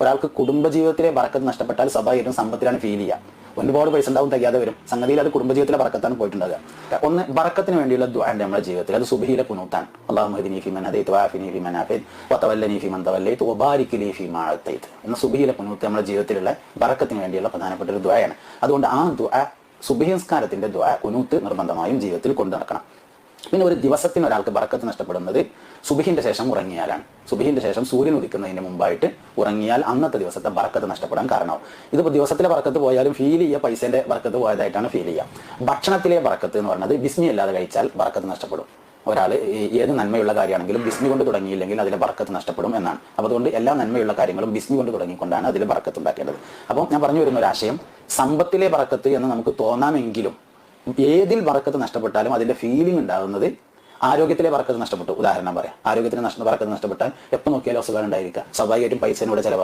ഒരാൾക്ക് കുടുംബജീവിതത്തിലെ ബറക്കത്ത് നഷ്ടപ്പെട്ടാൽ സ്വാഭാവികം സമ്പത്തിലാണ് ഫീൽ ചെയ്യുക. ഒരുപാട് പൈസ ഉണ്ടാവും തികയാതെ വരും. സംഗതിയിൽ അത് കുടുംബജീവിതത്തിലെ ബറക്കത്താണ് പോയിട്ടുണ്ടാകുക ഒന്ന് ബറക്കത്തിന് വേണ്ടിയുള്ള ദ്വാണ്ട് നമ്മുടെ ജീവിതത്തിൽ. അത് സുബഹിയിലെ കുനൂത്താണ്. എന്ന സുബഹിയിലെ കുനൂത്ത് നമ്മുടെ ജീവിതത്തിലുള്ള ബറക്കത്തിന് വേണ്ടിയുള്ള പ്രധാനപ്പെട്ട ഒരു ദ്വയാണ് അതുകൊണ്ട് ആ ദ്വ സുബഹിസ്കാരത്തിന്റെ ദ്വ കുനൂത്ത് നിർബന്ധമായും ജീവിതത്തിൽ കൊണ്ടു നടക്കണം. പിന്നെ ഒരു ദിവസത്തിന് ഒരാൾക്ക് ബറക്കത്ത് നഷ്ടപ്പെടുന്നത് സുബിഹിന്റെ ശേഷം ഉറങ്ങിയാലാണ്. സുബിഹിന്റെ ശേഷം സൂര്യൻ ഉദിക്കുന്നതിന് മുമ്പായിട്ട് ഉറങ്ങിയാൽ അന്നത്തെ ദിവസത്തെ ബറക്കത്ത് നഷ്ടപ്പെടാൻ കാരണമാവും. ഇതിപ്പോൾ ദിവസത്തിലെ ബറക്കത്ത് പോയാലും ഫീൽ ചെയ്യുക പൈസന്റെ ബറക്കത്ത് പോയതായിട്ടാണ് ഫീൽ ചെയ്യുക. ഭക്ഷണത്തിലെ ബറക്കത്ത് എന്ന് പറയുന്നത് ബിസ്മി അല്ലാതെ കഴിച്ചാൽ ബറക്കത്ത് നഷ്ടപ്പെടും. ഒരാൾ ഏത് നന്മയുള്ള കാര്യമാണെങ്കിലും ബിസ്മി കൊണ്ട് തുടങ്ങിയില്ലെങ്കിൽ അതിലെ ബറക്കത്ത് നഷ്ടപ്പെടും എന്നാണ്. അപ്പോൾ അതുകൊണ്ട് എല്ലാ നന്മയുള്ള കാര്യങ്ങളും ബിസ്മി കൊണ്ട് തുടങ്ങിക്കൊണ്ടാണ് അതിൽ ബറക്കത്ത് ഉണ്ടാക്കേണ്ടത്. അപ്പോൾ ഞാൻ പറഞ്ഞു വരുന്ന ഒരു ആശയം സമ്പത്തിലെ ബറക്കത്ത് എന്ന് നമുക്ക് തോന്നാമെങ്കിലും ഏതിൽ വറക്കത്ത് നഷ്ടപ്പെട്ടാലും അതിന്റെ ഫീലിംഗ് ഉണ്ടാകുന്നത് ആരോഗ്യത്തിലെ വറക്കത്ത് നഷ്ടപ്പെട്ടു. ഉദാഹരണം പറയാം. ആരോഗ്യത്തിന് നഷ്ട വറക്കത്ത് നഷ്ടപ്പെട്ടാൽ എപ്പോൾ നോക്കിയാലും അസുഖം ഉണ്ടായിരിക്കുക സ്വാഭാവികമായിട്ടും പൈസ ഇവിടെ ചിലവ്